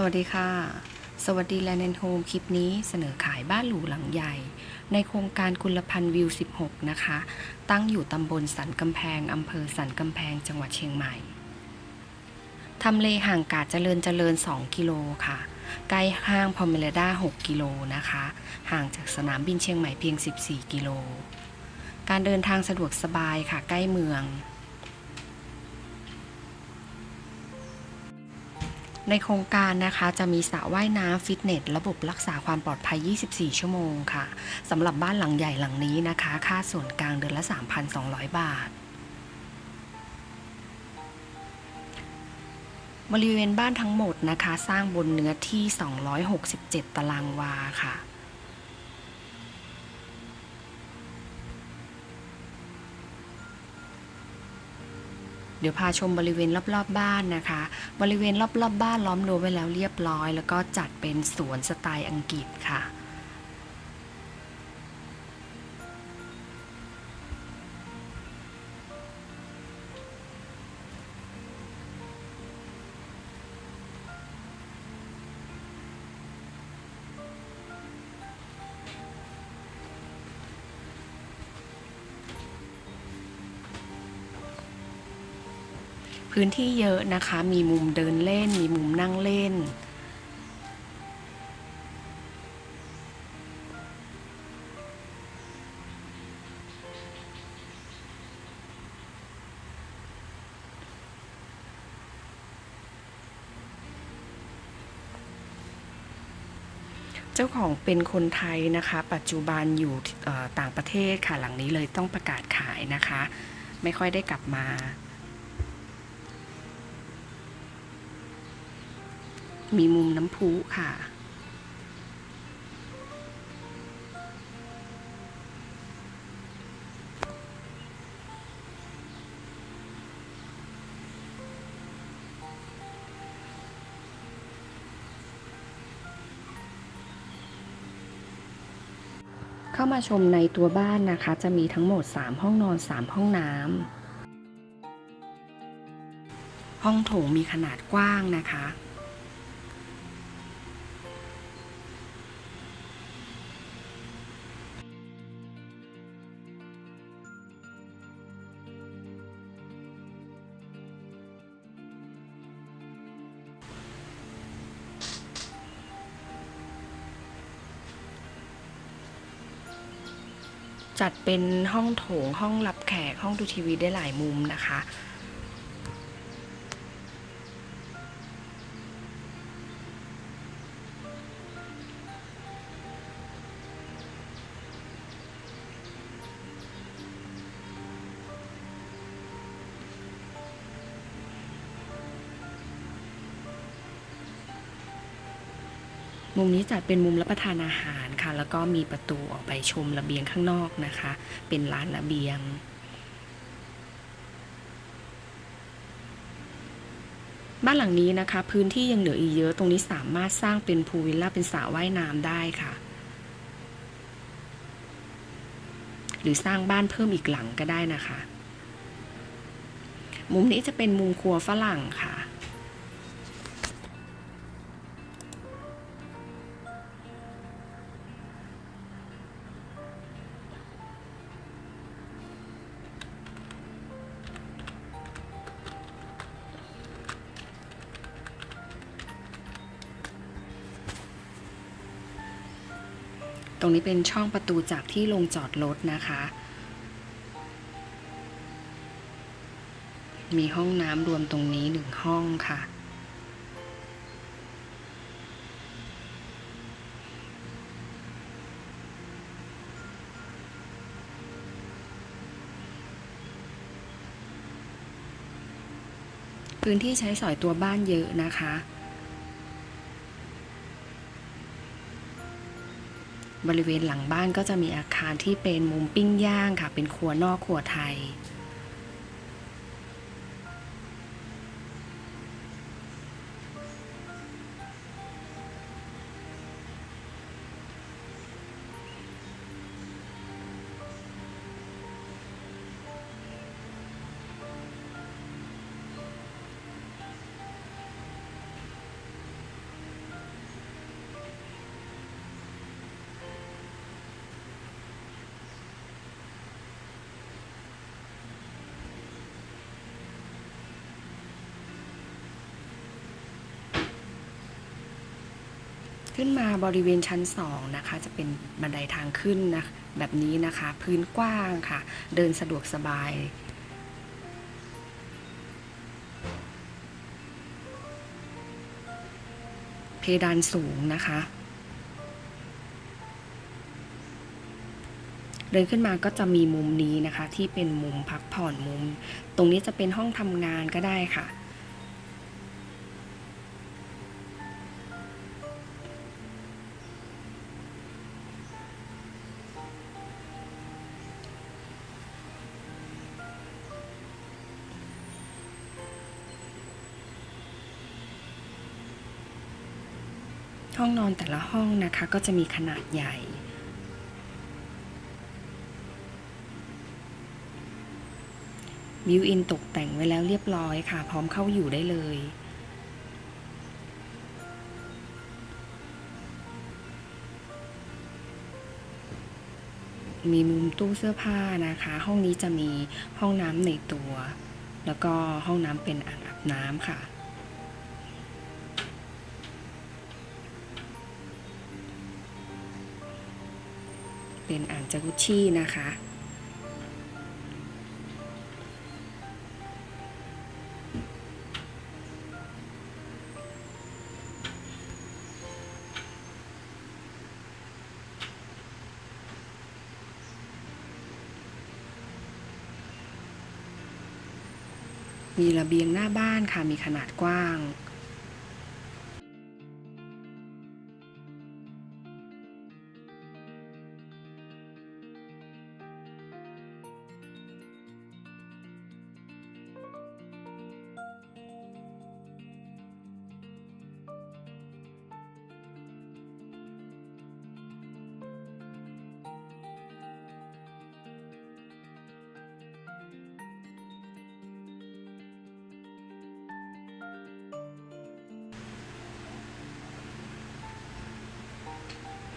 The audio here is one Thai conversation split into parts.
สวัสดีค่ะ สวัสดีแลนด์โฮมคลิปนี้เสนอขายบ้านหรูหลังใหญ่ ในโครงการกุลพันธ์วิว 16 นะคะ ตั้งอยู่ตำบลสันกำแพงอำเภอสันกำแพงจังหวัดเชียงใหม่ทำเลห่างกาดเจริญเจริญ 2 กิโลค่ะ ใกล้ห้างพอมเมลดา 6 กิโลนะคะ ห่างจากสนามบินเชียงใหม่เพียง 14 กิโล การเดินทางสะดวกสบายค่ะใกล้เมือง ในโครงการนะคะจะมีสระว่ายน้ำฟิตเนส ระบบรักษาความปลอดภัย 24 ชั่วโมงค่ะสำหรับบ้านหลังใหญ่หลังนี้นะคะ ค่าส่วนกลางเดือนละ 3,200 บาท บริเวณบ้านทั้งหมดนะคะ สร้างบนเนื้อที่ 267 ตารางวาค่ะ เดี๋ยวพาชมบริเวณรอบๆบบ้านนะคะ บริเวณรอบๆบบ้านล้อมรั้วไว้แล้วเรียบร้อย แล้วก็จัดเป็นสวนสไตล์อังกฤษค่ะ พื้นที่เยอะนะคะ มีมุมเดินเล่น มีมุมนั่งเล่น เจ้าของเป็นคนไทยนะคะ ปัจจุบันอยู่ต่างประเทศค่ะ หลังนี้เลยต้องประกาศขายนะคะ ไม่ค่อยได้กลับมา มีมุมน้ำพุค่ะ เข้ามาชมในตัวบ้านนะคะ จะมีทั้งหมด 3 ห้องนอน 3 ห้องน้ำห้องโถงมีขนาดกว้างนะคะ จัดเป็นห้องโถงห้องรับแขกห้องดูทีวีได้หลายมุมนะคะ มุมนี้จัดเป็นมุมรับประทานอาหารค่ะ แล้วก็มีประตูออกไปชมระเบียงข้างนอกนะคะ เป็นลานระเบียง บ้านหลังนี้นะคะ พื้นที่ยังเหลืออีกเยอะตรงนี้สามารถสร้างเป็นพูลวิลล่าเป็นสระว่ายน้ำได้ค่ะ หรือสร้างบ้านเพิ่มอีกหลังก็ได้นะคะ มุมนี้จะเป็นมุมครัวฝรั่งค่ะ รงนี้เป็นช่องประตูจากที่ลงจอดรถนะคะ มีห้องน้ำรวมตรงนี้หนึ่งห้องค่ะพื้นที่ใช้สอยตัวบ้านเยอะนะคะ บริเวณหลังบ้านก็จะมีอาคารที่เป็นมุมปิ้งย่างค่ะ เป็นครัวนอกครัวไทย ขึ้นมาบริเวณชั้น2นะคะจะเป็นบันไดทางขึ้นนะแบบนี้นะคะ พื้นกว้างค่ะ เดินสะดวกสบายเพดานสูงนะคะ เดินขึ้นมาก็จะมีมุมนี้นะคะ ที่เป็นมุมพักผ่อนมุม ตรงนี้จะเป็นห้องทำงานก็ได้ค่ะ ห้องนอนแต่ละห้องนะคะก็จะมีขนาดใหญ่บิวอินตกแต่งไว้แล้วเรียบร้อยค่ะ พร้อมเข้าอยู่ได้เลยมีมุมตู้เสื้อผ้านะคะ ห้องนี้จะมีห้องน้ำในตัว แล้วก็ห้องน้ำเป็นอ่างอาบน้ำค่ะ เป็นอ่างจากุชชี่นะคะ มีระเบียงหน้าบ้านค่ะมีขนาดกว้าง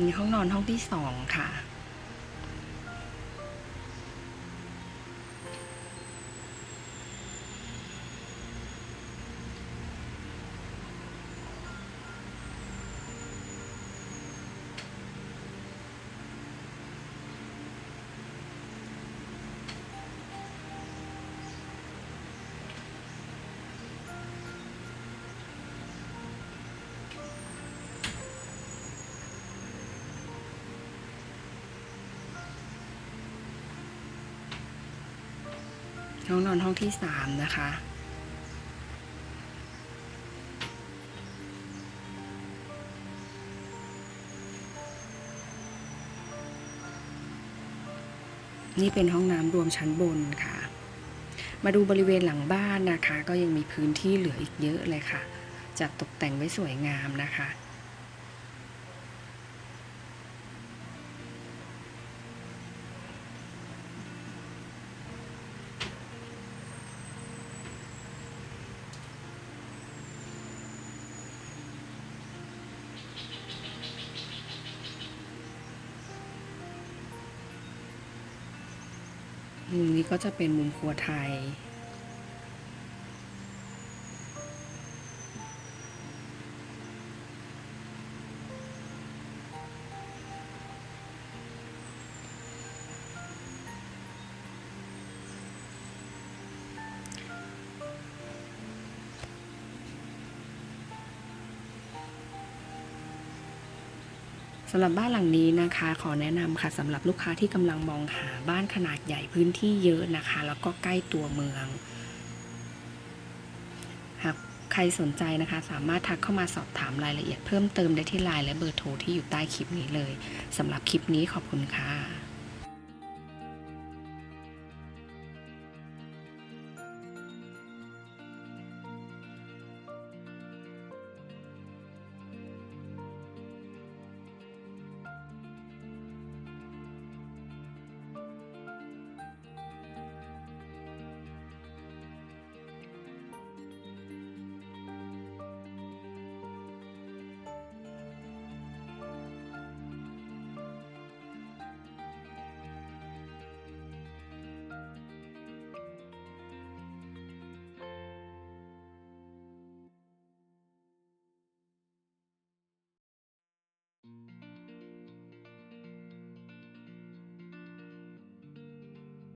มีห้องนอนห้องที่สองค่ะ ห้องนอนห้องที่สามนะคะ นี่เป็นห้องน้ำรวมชั้นบนค่ะ มาดูบริเวณหลังบ้านนะคะ ก็ยังมีพื้นที่เหลืออีกเยอะเลยค่ะ จัดตกแต่งไว้สวยงามนะคะ มุมนี้ก็จะเป็นมุมครัวไทย สำหรับบ้านหลังนี้นะคะ ขอแนะนำค่ะสำหรับลูกค้าที่กำลังมองหาบ้านขนาดใหญ่พื้นที่เยอะนะคะ แล้วก็ใกล้ตัวเมือง หากใครสนใจนะคะ สามารถทักเข้ามาสอบถามรายละเอียดเพิ่มเติมได้ที่ไลน์และเบอร์โทรที่อยู่ใต้คลิปนี้เลยสำหรับคลิปนี้ขอบคุณค่ะ